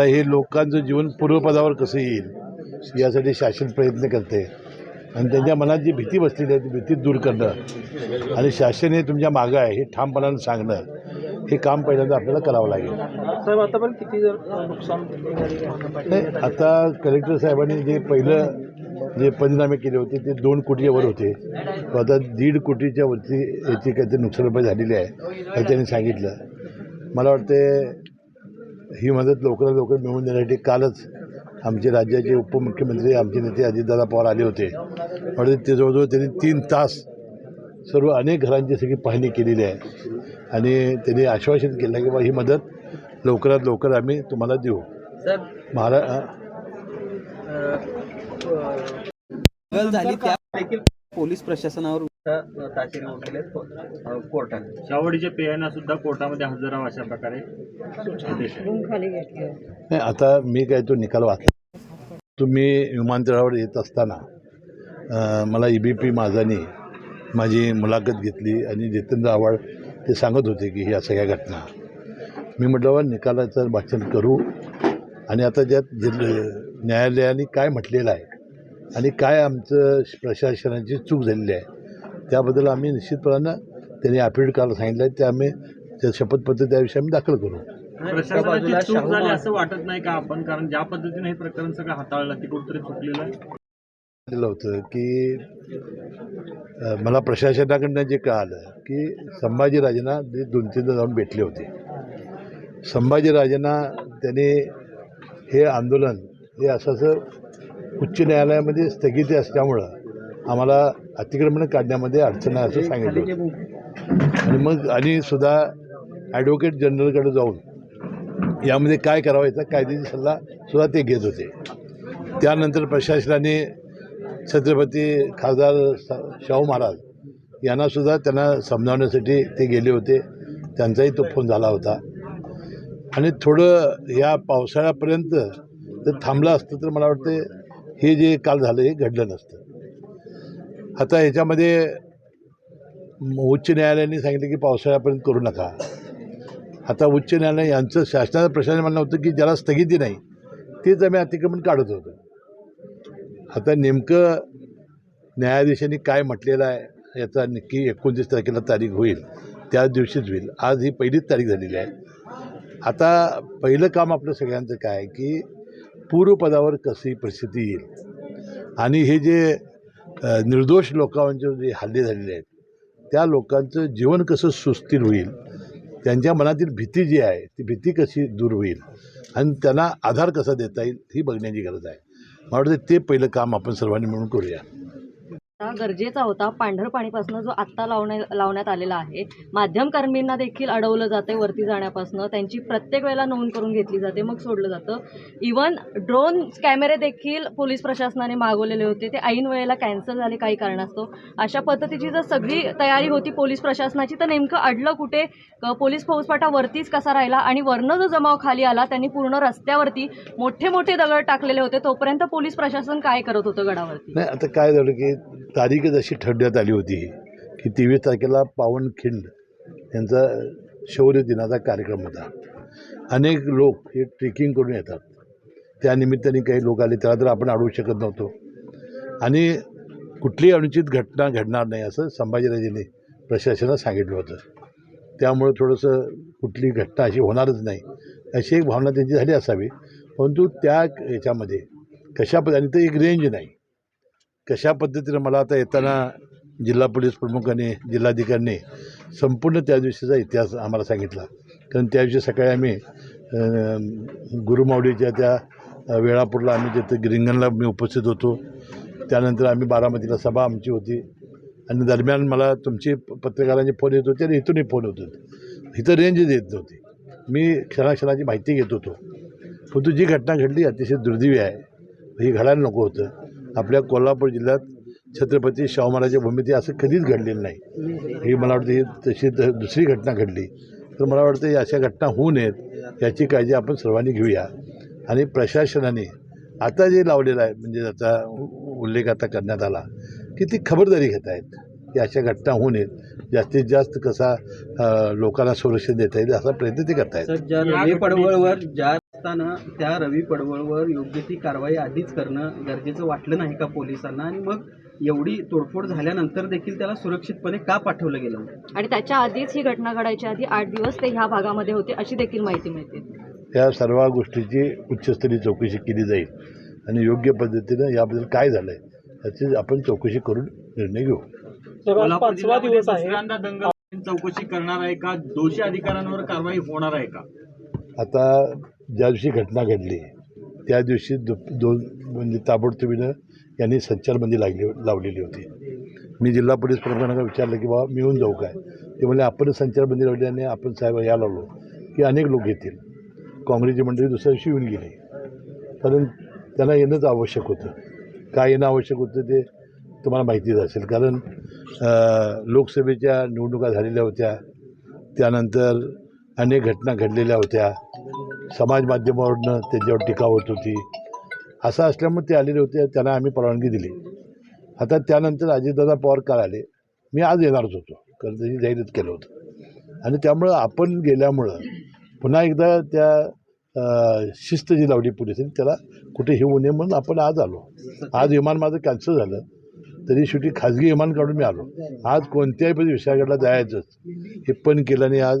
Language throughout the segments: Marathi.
आता हे लोकांचं जीवन पूर्वपदावर कसं येईल यासाठी शासन प्रयत्न करते. आणि त्यांच्या मनात जी भीती बसलेली आहे ती भीती दूर करणं. आणि शासन हे तुमच्या मागं आहे हे ठामपणानं सांगणं. हे काम पहिल्यांदा आपल्याला करावं लागेल. साहेब आता पण किती जर नुकसान नाही आता कलेक्टर साहेबांनी जे पहिलं जे पंचनामे केले होते ते दोन कोटीच्या वर होते. आता दीड कोटीच्या वरती याची काहीतरी नुकसान झालेली आहे असं त्यांनी सांगितलं. मला वाटते ही मदत लवकरात लवकर मिळवून देण्यासाठी कालच आमचे राज्याचे उपमुख्यमंत्री आमचे नेते अजितदादा पवार आले होते. म्हणजे ते जवळजवळ त्यांनी तीन तास सर्व अनेक घरांची सगळी पाहणी केलेली आहे. आणि त्यांनी आश्वासन केलं की बा ही मदत लवकरात लवकर आम्ही तुम्हाला देऊ. सर महारा झाली त्या देखील पोलीस प्रशासनावर ताशेरे शावडीच्या पेयांना सुद्धा कोर्टामध्ये हजर अशा प्रकारे आता मी काय तो निकाल वाचला. तुम्ही विमानतळावर येत असताना मला ई बी पी माझानी माझी मुलाखत घेतली आणि जितेंद्र आव्हाड ते सांगत होते की ह्या सगळ्या घटना. मी म्हटलं बा निकालाचं वाचन करू आणि आता ज्यात जिल्ह न्यायालयाने काय म्हटलेलं आहे आणि काय आमचं प्रशासनाची चूक झालेली आहे त्याबद्दल आम्ही निश्चितपणानं त्यांनी ॲफिडेविट करायला सांगितलं आहे. ते आम्ही त्या शपथपत्र त्याविषयी आम्ही दाखल करू. प्रशासनाची बाजूला चूक शाहू झाली महाराज- असं वाटत नाही का आपण? कारण ज्या पद्धतीने हे प्रकरण सगळं हाताळलं ते कुठेतरी चुकलेलं आहे? दिलं होतं की मला प्रशासनाकडनं जे कळालं की संभाजीराजेंना ते दोन तीनदा जाऊन भेटले होते. संभाजीराजेंना त्याने हे आंदोलन हे असं असं उच्च न्यायालयामध्ये स्थगिती असल्यामुळं आम्हाला अतिक्रमण काढण्यामध्ये अडचण आहे असं सांगितलं होतं. आणि मग आणि सुद्धा ॲडव्होकेट जनरलकडे जाऊन यामध्ये काय करावं याचा कायद्याची सल्ला सुद्धा ते घेत होते. त्यानंतर प्रशासनाने छत्रपती खासदार शाहू महाराज यांनासुद्धा त्यांना समजावण्यासाठी ते गेले होते. त्यांचाही तो फोन झाला होता. आणि थोडं या पावसाळ्यापर्यंत जर थांबलं असतं तर मला वाटतं हे जे काल झालं हे घडलं नसतं. आता ह्याच्यामध्ये उच्च न्यायालयाने सांगितलं की पावसाळ्यापर्यंत करू नका. आता उच्च न्यायालय यांचं शासनाचं प्रशासन म्हणणं होतं की ज्याला स्थगिती नाही तेच आम्ही अतिक्रमण काढत होतो. आता नेमकं न्यायाधीशांनी काय म्हटलेलं आहे याचा नक्की एकोणतीस तारखेला तारीख होईल त्याच दिवशीच होईल. आज ही पहिलीच तारीख झालेली आहे. आता पहिलं काम आपलं सगळ्यांचं काय आहे की पूर्वपदावर कशी परिस्थिती येईल? आणि हे जे निर्दोष लोकांचे जे हल्ले झालेले आहेत त्या लोकांचं जीवन कसं सुस्थिर होईल त्यांच्या मनातील भीती जी आहे ती भीती कशी दूर होईल आणि त्यांना आधार कसा देता येईल ही बघण्याची गरज आहे. मला वाटतं ते पहिलं काम आपण सर्वांनी मिळून करूया. गरजेचा होता. पांढरपाणीपासून जो आत्ता लावण्या लावण्यात आलेला आहे माध्यमकर्मींना देखील अडवलं जाते वरती जाण्यापासून. त्यांची प्रत्येक वेळेला नोंद करून घेतली जाते मग सोडलं जातं. इवन ड्रोन कॅमेरे देखील पोलीस प्रशासनाने मागवलेले होते. ते ऐन वेळेला कॅन्सल झाले काही कारणास्तव. अशा पद्धतीची जर सगळी तयारी होती पोलीस प्रशासनाची तर नेमकं अडलं कुठे? पोलीस फौजफाटा वरतीच कसा राहिला? आणि वरनं जो जमाव खाली आला त्यांनी पूर्ण रस्त्यावरती मोठे मोठे दगड टाकलेले होते. तोपर्यंत पोलीस प्रशासन काय करत होतं गडावरती? आता काय झालं की तारीखच अशी ठरवण्यात आली होती की तेवीस तारखेला पावनखिंड यांचा शौर्य दिनाचा कार्यक्रम होता. अनेक लोक हे ट्रेकिंग करून येतात. त्यानिमित्ताने काही लोक आले त्याला तर आपण अडवू शकत नव्हतो. आणि कुठलीही अनुचित घटना घडणार नाही असं संभाजीराजेंनी प्रशासनाला सांगितलं होतं. त्यामुळे थोडंसं कुठली घटना अशी होणारच नाही. अशी एक भावना त्यांची झाली असावी. परंतु त्या याच्यामध्ये कशा पद्धतीने तर एक रेंज नाही. कशा पद्धतीनं मला आता येताना जिल्हा पोलीस प्रमुखांनी जिल्हाधिकाऱ्यांनी संपूर्ण त्या दिवशीचा इतिहास आम्हाला सांगितला. कारण त्या दिवशी सकाळी आम्ही अं, गुरुमावडीच्या त्या वेळापूरला आम्ही तिथे रिंगणला मी उपस्थित होतो त्यानंतर आम्ही बारामतीला सभा आमची होती. आणि दरम्यान मला तुमची पत्रकारांचे फोन येत होते आणि इथूनही फोन होत होते. इथं रेंज येत नव्हती. मी क्षणाक्षणाची माहिती घेत होतो. परंतु जी घटना घडली अतिशय दुर्दैवी आहे. ही घडायला नको होतं. आपल्या कोल्हापूर जिल्ह्यात छत्रपती शाहू महाराजच्या भूमिती असं कधीच घडलेलं नाही. ही मला वाटतं ही तशी द- दुसरी घटना घडली. तर मला वाटतं अशा घटना होऊ नयेत याची काळजी आपण सर्वांनी घेऊया. आणि प्रशासनाने आता जे लावलेलं आहे म्हणजे आता उल्लेख आता करण्यात आला की ती खबरदारी घेत आहेत? की अशा घटना होऊ नयेत. जास्तीत जास्त कसा लोकांना संरक्षण देता येईल असा प्रयत्न ते करतायत. असताना त्या रवी पडवळवर योग्य ती कारवाई आधीच करणं गरजेचं वाटलं नाही का पोलिसांना? आणि मग एवढी तोडफोड झाल्यानंतर देखील त्याला सुरक्षितपणे का पाठवलं गेलं? आणि त्याच्या आधीच ही घटना घडायच्या आधी आठ दिवस ते ह्या भागामध्ये होते अशी देखील माहिती मिळते. या सर्व गोष्टीची उच्चस्तरीय चौकशी केली जाईल आणि योग्य पद्धतीनं याबद्दल काय झालं आहे याची आपण चौकशी करून निर्णय घेऊ. दुसऱ्यांदा दंगल चौकशी करणार आहे का? दोषी अधिकाऱ्यांवर कारवाई होणार आहे का? आता ज्या दिवशी घटना घडली त्या दिवशी दु दोन म्हणजे ताबडतोबीनं यांनी संचारबंदी लागली लावलेली होती. मी जिल्हा पोलीस प्रमुखांना विचारलं की बाबा मिळून जाऊ काय? ते म्हणजे आपण संचारबंदी लावली आणि आपण साहेब या लावलो की अनेक लोक येतील. काँग्रेसची मंडळी दुसऱ्या दिवशी येऊन गेली. कारण त्यांना येणंच आवश्यक होतं. काय येणं आवश्यक होतं ते तुम्हाला माहितीच असेल. कारण लोकसभेच्या निवडणुका झालेल्या होत्या. त्यानंतर अनेक घटना घडलेल्या होत्या. समाज माध्यमावरनं त्यांच्यावर टीका होत होती. असं असल्यामुळे ते आलेले होते त्यांना आम्ही परवानगी दिली. आता त्यानंतर अजितदादा पवार काळ आले. मी आज येणारच होतो कारण त्याची जाहिरात केलं होतं. आणि त्यामुळं आपण गेल्यामुळं पुन्हा एकदा त्या शिस्त जी लावली पोलिसांनी त्याला कुठे हे होऊ नये म्हणून आपण आज आलो. आज विमान माझं कॅन्सल झालं. तरी शेवटी खाजगी विमान काढून मी आलो. आज कोणत्याही पण विशाळगडला जायचंच. हे पण केलं आणि आज.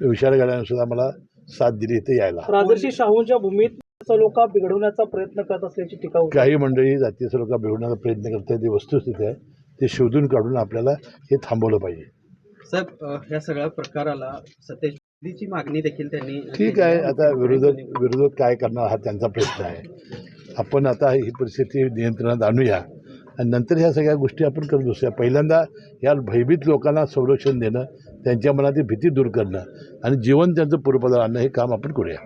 विशाळगडाने सुद्धा मला साथ दिली इथे यायला. राजर्षी शाहूंच्या भूमीत सलोखा बिघडवण्याचा प्रयत्न करत असल्याची टीका होती. काही मंडळी जातीय लोक बिघडण्याचा प्रयत्न करतात ती वस्तुस्थिती आहे ते शोधून काढून आपल्याला हे थांबवलं पाहिजे. साहेब अ, ह्या सगळ्या प्रकाराला सत्तेची मागणी देखील त्यांनी ठीक आहे. आता विरोधक विरोधक काय करणार हा त्यांचा प्रश्न आहे. आपण आता ही परिस्थिती नियंत्रणात आणूया. आणि नंतर ह्या सगळ्या गोष्टी आपण करत बसूया. पहिल्यांदा या भयभीत लोकांना संरक्षण देणं त्यांच्या मनातील भीती दूर करणं आणि जीवन त्यांचं पूर्वपदार आणणं हे काम आपण करूया.